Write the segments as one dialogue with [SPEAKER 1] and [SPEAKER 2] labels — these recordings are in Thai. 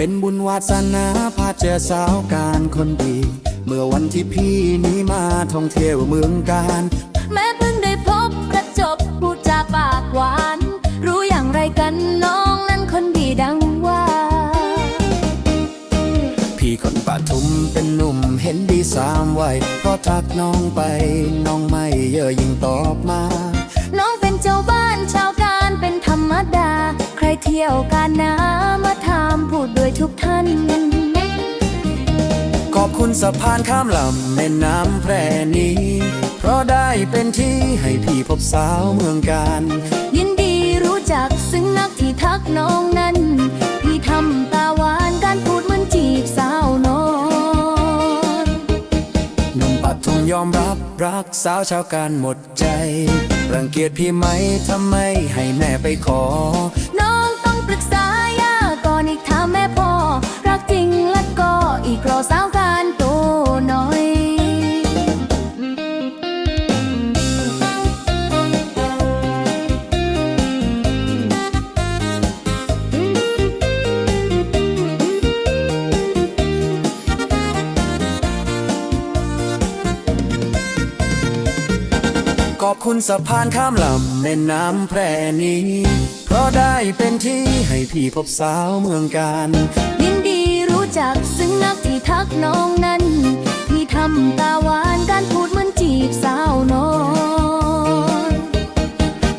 [SPEAKER 1] เป็นบุญวาสนาพาเจอสาวการคนดี เมื่อวันที่พี่นี้มาท่องเที่ยวเมืองการ
[SPEAKER 2] แม้เพิ่งได้พบประจบพูดจาปากหวาน รู้อย่างไรกันน้องนั้นคนดีดังว่า
[SPEAKER 1] พี่คนปทุมเป็นหนุ่มเห็นดีสามวัยก็ทักน้องไป น้องไม่เย่อยิ่งตอบมา
[SPEAKER 2] น้องเป็นเจ้าบ้านชาวการเป็นธรรมดา ใครเที่ยวการนา พูดด้วยทุกท่าน
[SPEAKER 1] ขอบคุณสะพานข้ามลำแม่น้ำแพรนี้ เพราะได้เป็นที่ให้พี่พบสาวเมืองการ
[SPEAKER 2] ยินดีรู้จักซึ่งนักที่ทักน้องนั้น พี่ทำตาหวานการพูดเหมือนจีบสาวน้อย
[SPEAKER 1] หนุ่มปัทุมยอมรับรักสาวชาวการหมดใจ รังเกียจพี่ไหมทำไมให้แม่ไปขอ อบคุณสะพานข้ามลำแม่น้ำแพรนี้ เพราะได้เป็นที่ให้พี่พบสาวเมืองการ
[SPEAKER 2] ยินดีรู้จักซึ่งนักที่ทักน้องนั้น พี่ทำตาหวานการพูดเหมือนจีบสาวน้อย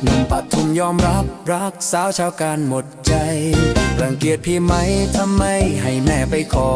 [SPEAKER 1] หนุ่มปัทุมยอมรับรักสาวชาวการหมดใจ รังเกียจพี่ไหมทำไมให้แม่ไปขอ